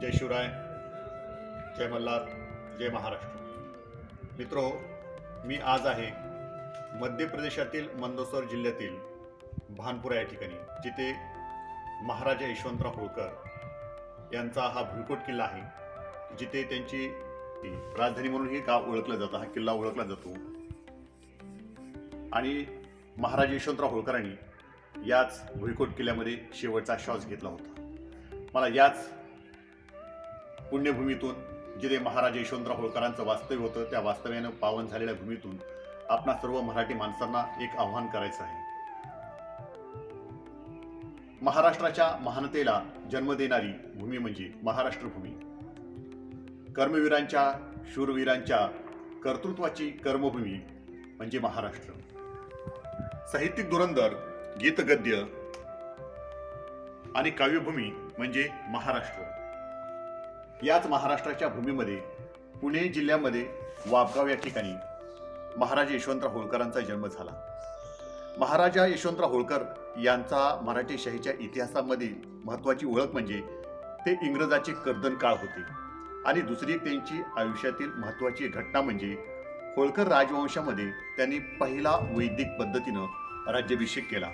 जय शिवराय जय मल्हार जय महाराष्ट्र. मित्रो मी आज आहे मध्य प्रदेशातील मंदसौर जिल्ह्यातील भानपुरा या ठिकाणी जिथे महाराजा यशवंतराव होळकर यांचा हा भुईकोट किल्ला आहे जिथे त्यांची राजधानी म्हणून हे गाव ओळखलं जातं हा किल्ला ओळखला जातो. आणि महाराज यशवंतराव होळकरांनी याच भुईकोट किल्ल्यामध्ये शेवटचा श्वास घेतला होता. मला याच पुण्यभूमीतून जिथे महाराज यशवंतराव होळकरांचं वास्तव्य होतं त्या वास्तव्यानं पावन झालेल्या भूमीतून आपणा सर्व मराठी माणसांना एक आव्हान करायचं आहे. महाराष्ट्राच्या महानतेला जन्म देणारी भूमी म्हणजे महाराष्ट्रभूमी. कर्मवीरांच्या शूरवीरांच्या कर्तृत्वाची कर्मभूमी म्हणजे महाराष्ट्र. साहित्यिक धुरंदर गीतगद्य आणि काव्यभूमी म्हणजे महाराष्ट्र. याच महाराष्ट्राच्या भूमीमध्ये पुणे जिल्ह्यामध्ये वापगाव या ठिकाणी महाराजा यशवंतराव होळकरांचा जन्म झाला. महाराजा यशवंतराव होळकर यांचा मराठीशाहीच्या इतिहासामध्ये महत्त्वाची ओळख म्हणजे ते इंग्रजाचे कर्दन काळ होते आणि दुसरी त्यांची आयुष्यातील महत्त्वाची घटना म्हणजे होळकर राजवंशामध्ये त्यांनी पहिला वैदिक पद्धतीनं राज्याभिषेक केला.